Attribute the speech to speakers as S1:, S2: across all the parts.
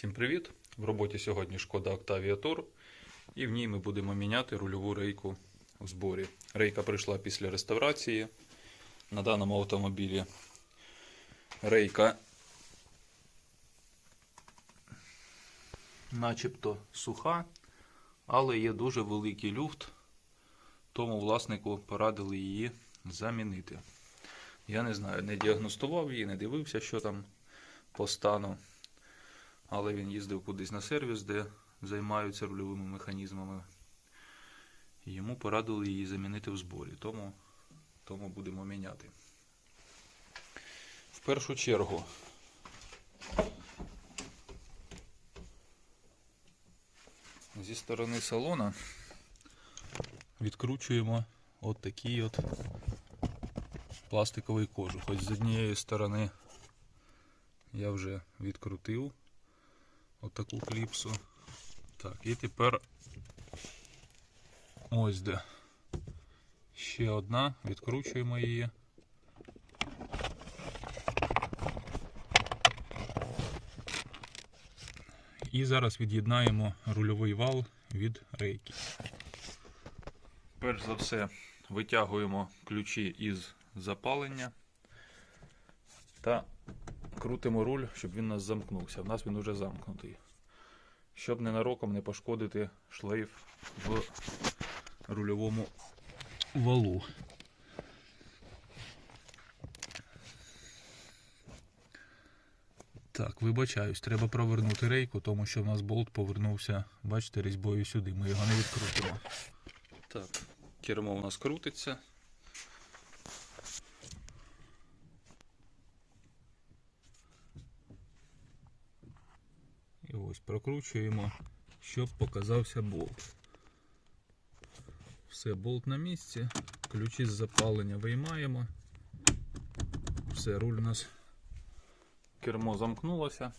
S1: Всім привіт! В роботі сьогодні шкода Octavia Tour і в ній ми будемо міняти рульову рейку в зборі. Рейка прийшла після реставрації. На даному автомобілі рейка начебто суха, але є дуже великий люфт, тому власнику порадили її замінити. Я не знаю, не діагностував її, не дивився, що там по стану. Але він їздив кудись на сервіс, де займаються рульовими механізмами. І йому порадили її замінити в зборі, тому, тому будемо міняти. В першу чергу зі сторони салона відкручуємо от такий от пластиковий кожух. Ось з однієї сторони я вже відкрутив отаку кліпсу. Так, і тепер ось де. Ще одна, відкручуємо її. І зараз від'єднаємо рульовий вал від рейки. Перш за все витягуємо ключі із запалення та крутимо руль, щоб він у нас замкнувся. В нас він вже замкнутий. Щоб ненароком не пошкодити шлейф в рульовому валу. Так, вибачаюсь, треба провернути рейку, тому що в нас болт повернувся, бачите, різьбою сюди. Ми його не відкрутимо. Так, кермо у нас крутиться. І ось прокручуємо, щоб показався болт. Все, болт на місці. Ключі з запалення виймаємо. Все, руль у нас кермо замкнулося.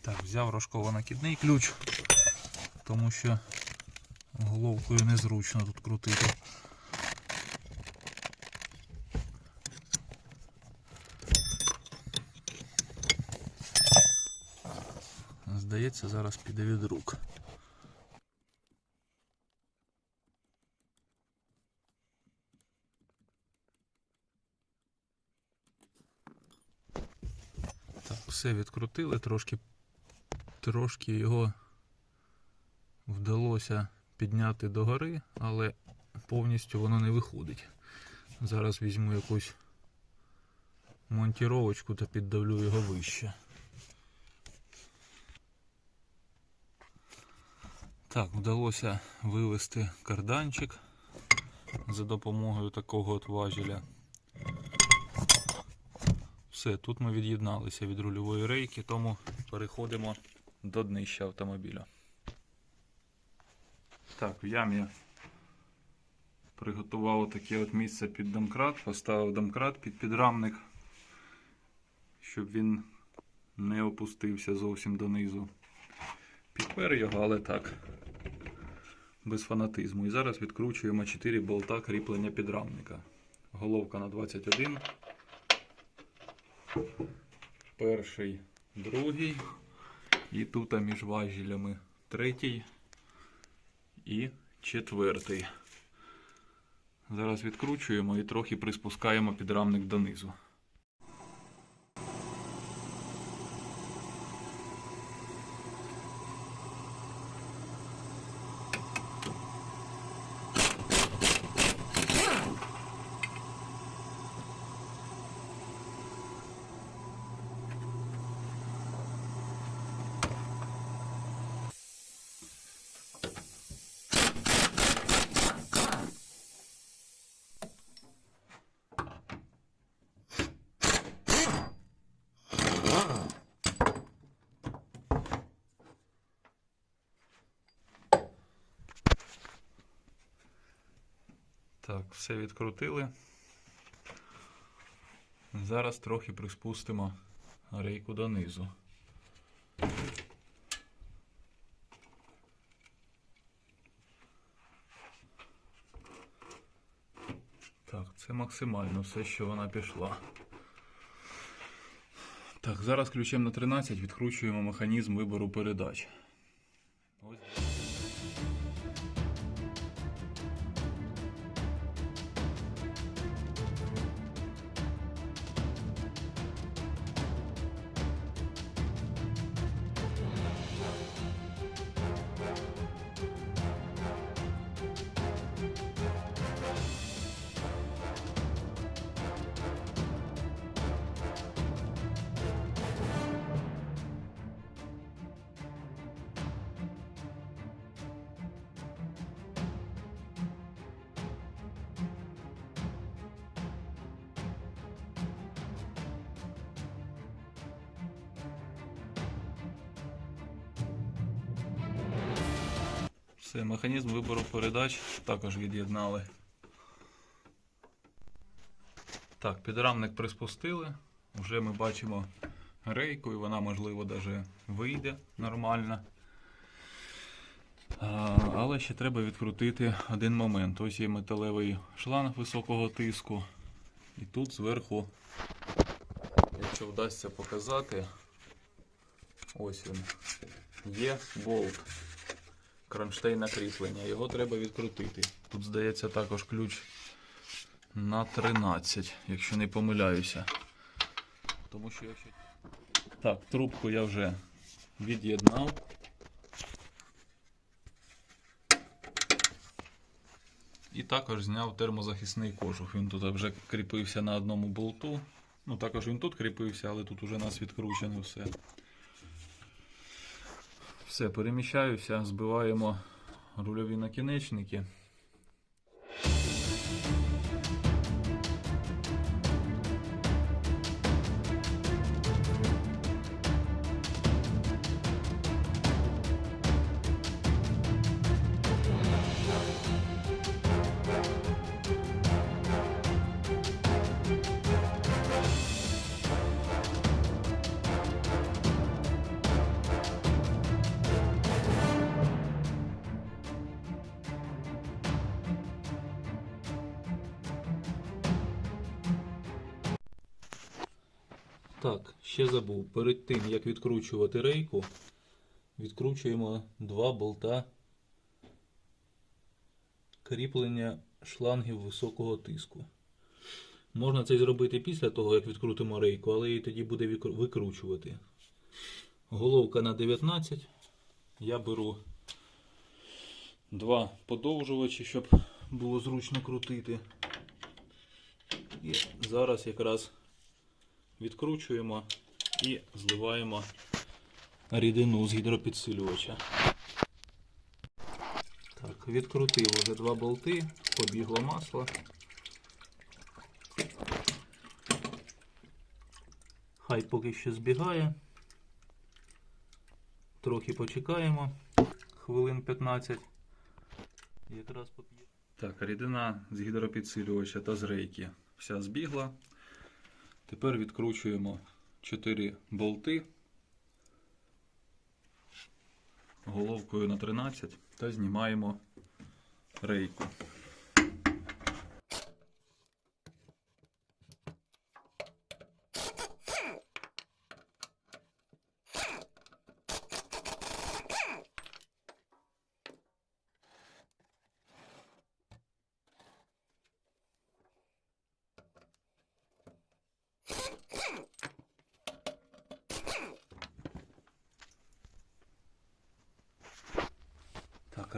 S1: Так, взяв рожково-накидний ключ, тому що головкою незручно тут крутити. Здається, зараз піде від рук. Так, все відкрутили, трошки, трошки його вдалося підняти догори, але повністю воно не виходить. Зараз візьму якусь монтіровочку та піддавлю його вище. Так, вдалося вивести карданчик за допомогою такого от важеля. Все, тут ми від'єдналися від рульової рейки, тому переходимо до днища автомобіля. Так, в ямі приготував таке от місце під домкрат, поставив домкрат під підрамник, щоб він не опустився зовсім донизу. Підпер його, але так, без фанатизму. І зараз відкручуємо 4 болта кріплення підрамника. Головка на 21. Перший, другий. І тут між важелями третій і четвертий. Зараз відкручуємо і трохи приспускаємо підрамник донизу. Так, все відкрутили. Зараз трохи приспустимо рейку донизу. Так, це максимально все, що вона пішла. Так, зараз ключем на 13 відкручуємо механізм вибору передач. Ось. Все, механізм вибору передач також від'єднали. Так, підрамник приспустили. Вже ми бачимо рейку, і вона, можливо, навіть вийде нормально. Але ще треба відкрутити один момент. Ось є металевий шланг високого тиску. І тут зверху, якщо вдасться показати, ось він. Є болт кронштейна кріплення. Його треба відкрутити. Тут, здається, також ключ на 13, якщо не помиляюся. Тому що якщо. Так, трубку я вже від'єднав. І також зняв термозахисний кожух. Він тут вже кріпився на одному болту. Ну, також він тут кріпився, але тут уже нас відкручено все. Все, переміщаюся, збиваємо рульові накінечники. Ще забув. Перед тим, як відкручувати рейку, відкручуємо два болта кріплення шлангів високого тиску. Можна це зробити після того, як відкрутимо рейку, але її тоді буде викручувати. Головка на 19. Я беру два подовжувачі, щоб було зручно крутити. І зараз якраз відкручуємо і зливаємо рідину з гідропідсилювача. Так, відкрутив вже два болти, побігло масло. Хай поки що збігає. Трохи почекаємо, хвилин 15. Якраз поп'є. Так, рідина з гідропідсилювача та з рейки вся збігла. Тепер відкручуємо 4 болти головкою на 13 та знімаємо рейку.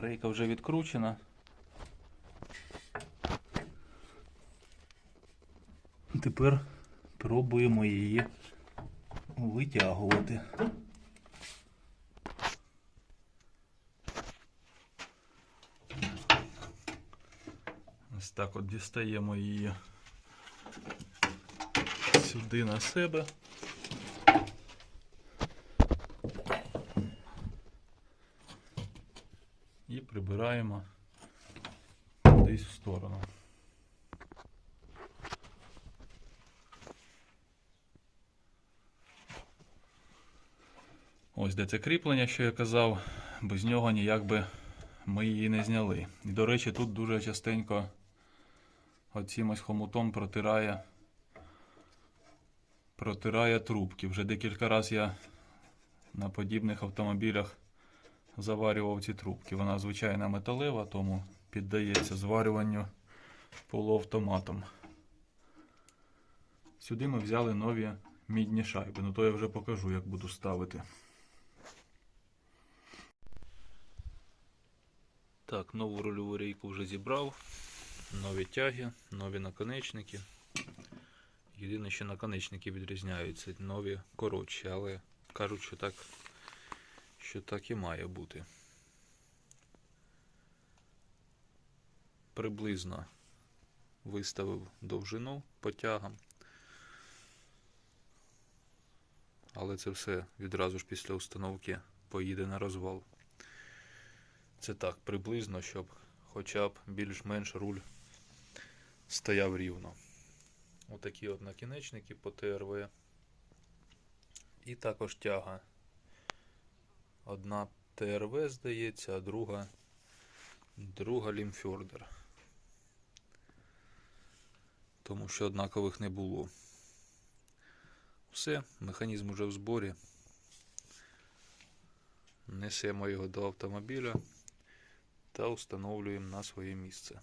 S1: Рейка вже відкручена. Тепер пробуємо її витягувати. Ось так от дістаємо її сюди на себе. і прибираємо кудись в сторону. Де це кріплення, що я казав, без нього ніяк би ми її не зняли. І, до речі, тут дуже частенько оцім ось хомутом протирає протирає трубки. Вже декілька разів я на подібних автомобілях заварював ці трубки. Вона звичайна металева, тому піддається зварюванню полуавтоматом. Сюди ми взяли нові мідні шайби. Ну то я вже покажу, як буду ставити. Так, нову рульову рейку вже зібрав. Нові тяги, нові наконечники. Єдине, що наконечники відрізняються, нові коротші, але кажуть, що так, що так і має бути. Приблизно виставив довжину по тягам. Але це все відразу ж після установки поїде на розвал. Це так, приблизно, щоб хоча б більш-менш руль стояв рівно. Отакі от накінечники по ТРВ. І також тяга. Одна ТРВ, здається, а друга, друга Лімфьордер. Тому що однакових не було. Все, механізм уже в зборі. Несемо його до автомобіля та встановлюємо на своє місце.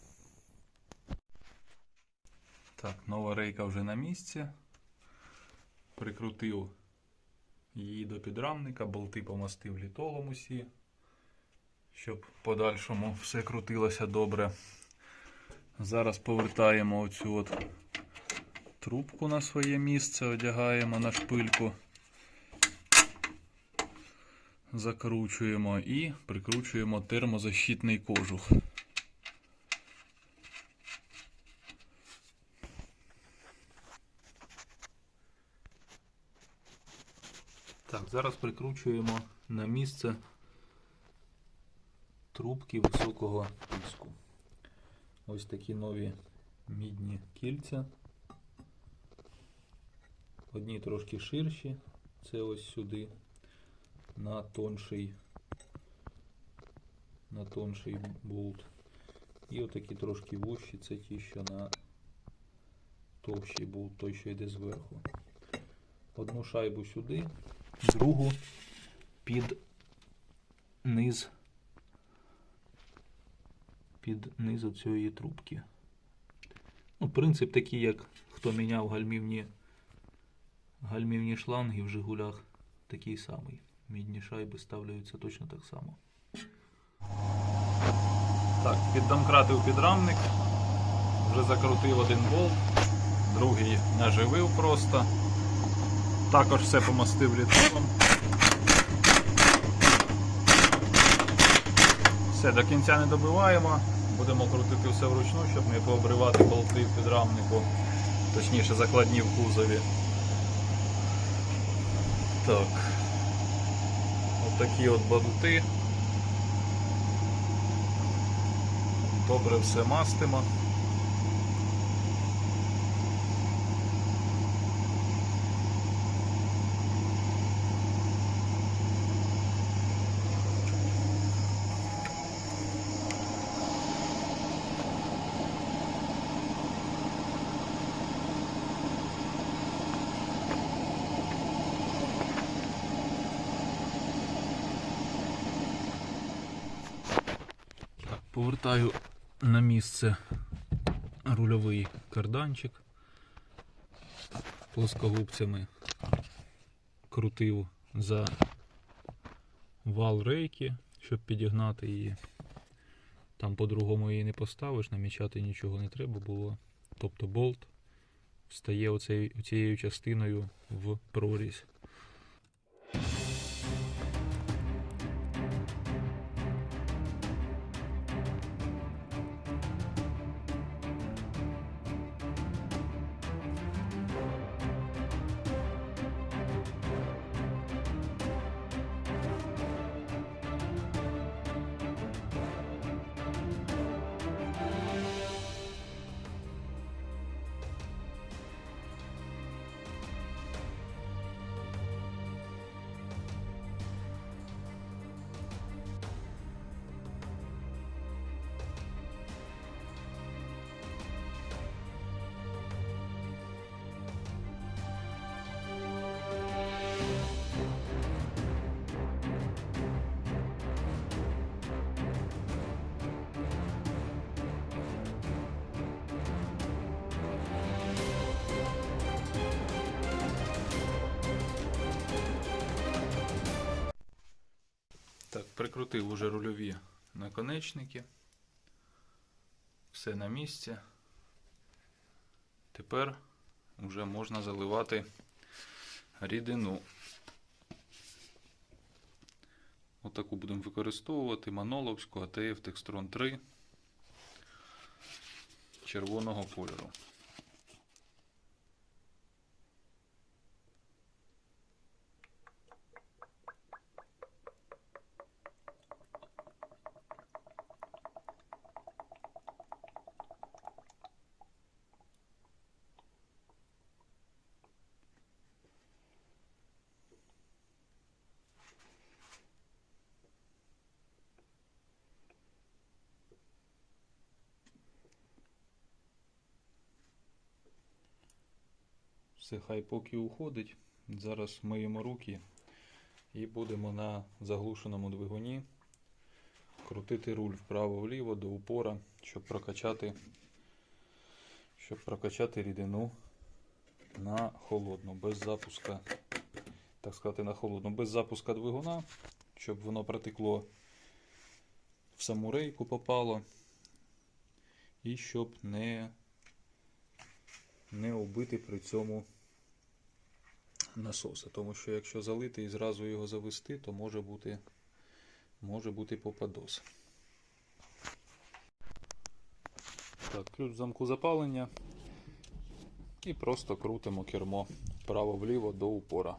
S1: Так, нова рейка вже на місці. Прикрутив її до підрамника, болти помастив літолом усі, щоб в подальшому все крутилося добре. Зараз повертаємо оцю от трубку на своє місце, одягаємо на шпильку, закручуємо і прикручуємо термозащитний кожух. Так, зараз прикручуємо на місце трубки високого тиску. Ось такі нові мідні кільця. Одні трошки ширші, це ось сюди, на тонший, на тонший болт. І отакі трошки вущі, це ті, що на товщий болт, той, що йде зверху. Одну шайбу сюди, другу під низ, під низ цієї трубки. Ну, принцип такий, як хто міняв гальмівні, гальмівні шланги в Жигулях, такий самий. Мідні шайби ставляються точно так само. Так, піддомкратив підрамник, вже закрутив один болт, другий наживив просто. Також все помастив літолом. Все, до кінця не добиваємо. Будемо крутити все вручну, щоб не пообривати болти в підрамнику, точніше закладні в кузові. Так. Отакі от бадути. Добре все мастимо. Повертаю на місце рульовий карданчик. Плоскогубцями крутив за вал рейки, щоб підігнати її. Там по-другому її не поставиш, намічати нічого не треба було. Тобто болт встає оцею, цією частиною в прорізь. Прикрутив уже рульові наконечники. Все на місці. Тепер вже можна заливати рідину. Отаку будемо використовувати Маноловську АТФ Текстрон 3 червоного кольору. Все хай поки уходить. Зараз миємо руки і будемо на заглушеному двигуні крутити руль вправо-вліво до упора, щоб прокачати, щоб прокачати рідину на холодну, без запуска, так сказати, на холодну, без запуска двигуна, щоб воно протекло в саму рейку попало. І щоб не не убити при цьому насоса. Тому що якщо залити і зразу його завести, то може бути, може бути попадос. Так, ключ в замку запалення. І просто крутимо кермо вправо-вліво до упора.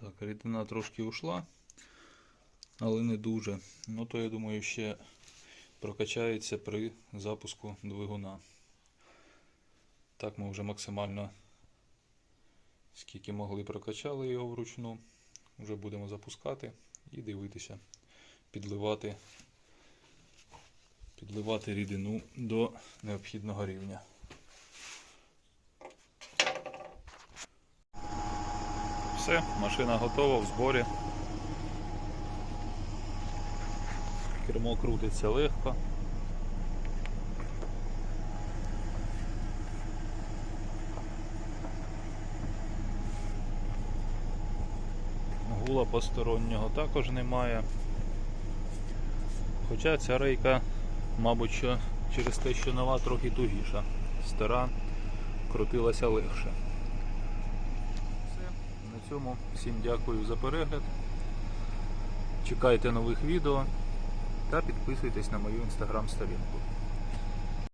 S1: Так, рідина трошки ушла, але не дуже. Ну то я думаю, ще прокачається при запуску двигуна. Так ми вже максимально скільки могли прокачали його вручну. Вже будемо запускати і дивитися, підливати, підливати рідину до необхідного рівня. Все, машина готова в зборі. Кермо крутиться легко. Гула постороннього також немає. Хоча ця рейка, мабуть, що через те, що нова трохи тугіша. Стара крутилася легше. Цьому всім дякую за перегляд. Чекайте нових відео та підписуйтесь на мою інстаграм-сторінку.